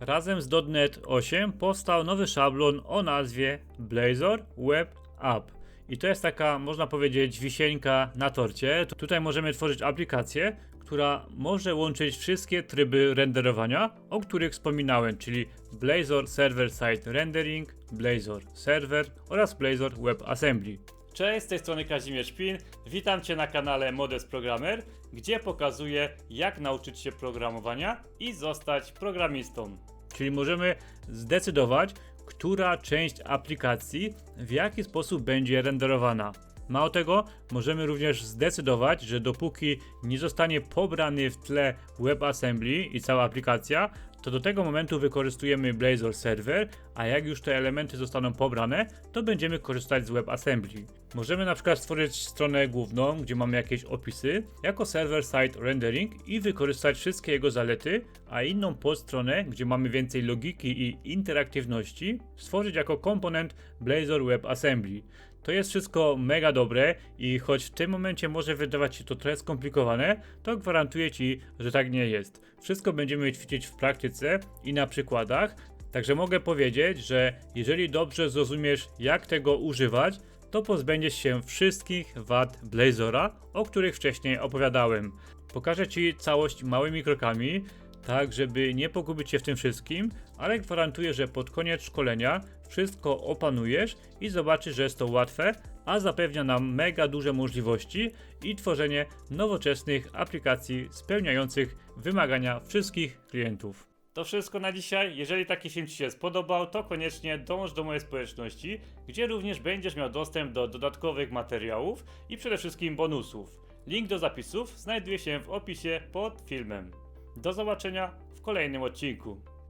Razem z .NET 8 powstał nowy szablon o nazwie Blazor Web App. I to jest taka, można powiedzieć, wisienka na torcie. Tutaj możemy tworzyć aplikację, która może łączyć wszystkie tryby renderowania, o których wspominałem, czyli Blazor Server Side Rendering, Blazor Server oraz Blazor Web Assembly. Cześć, z tej strony Kazimierz Pin. Witam Cię na kanale Modest Programmer, gdzie pokazuję jak nauczyć się programowania i zostać programistą. Czyli możemy zdecydować, która część aplikacji w jaki sposób będzie renderowana. Mało tego, możemy również zdecydować, że dopóki nie zostanie pobrany w tle WebAssembly i cała aplikacja, to do tego momentu wykorzystujemy Blazor Server, a jak już te elementy zostaną pobrane, to będziemy korzystać z WebAssembly. Możemy na przykład stworzyć stronę główną, gdzie mamy jakieś opisy, jako server-side rendering i wykorzystać wszystkie jego zalety, a inną podstronę, gdzie mamy więcej logiki i interaktywności, stworzyć jako komponent Blazor WebAssembly. To jest wszystko mega dobre i choć w tym momencie może wydawać się to trochę skomplikowane, to gwarantuję Ci, że tak nie jest. Wszystko będziemy ćwiczyć w praktyce i na przykładach, także mogę powiedzieć, że jeżeli dobrze zrozumiesz jak tego używać, to pozbędziesz się wszystkich wad Blazora, o których wcześniej opowiadałem. Pokażę Ci całość małymi krokami, tak żeby nie pogubić się w tym wszystkim, ale gwarantuję, że pod koniec szkolenia wszystko opanujesz i zobaczysz, że jest to łatwe, a zapewnia nam mega duże możliwości i tworzenie nowoczesnych aplikacji spełniających wymagania wszystkich klientów. To wszystko na dzisiaj. Jeżeli taki film Ci się spodobał, to koniecznie dołącz do mojej społeczności, gdzie również będziesz miał dostęp do dodatkowych materiałów i przede wszystkim bonusów. Link do zapisów znajduje się w opisie pod filmem. Do zobaczenia w kolejnym odcinku.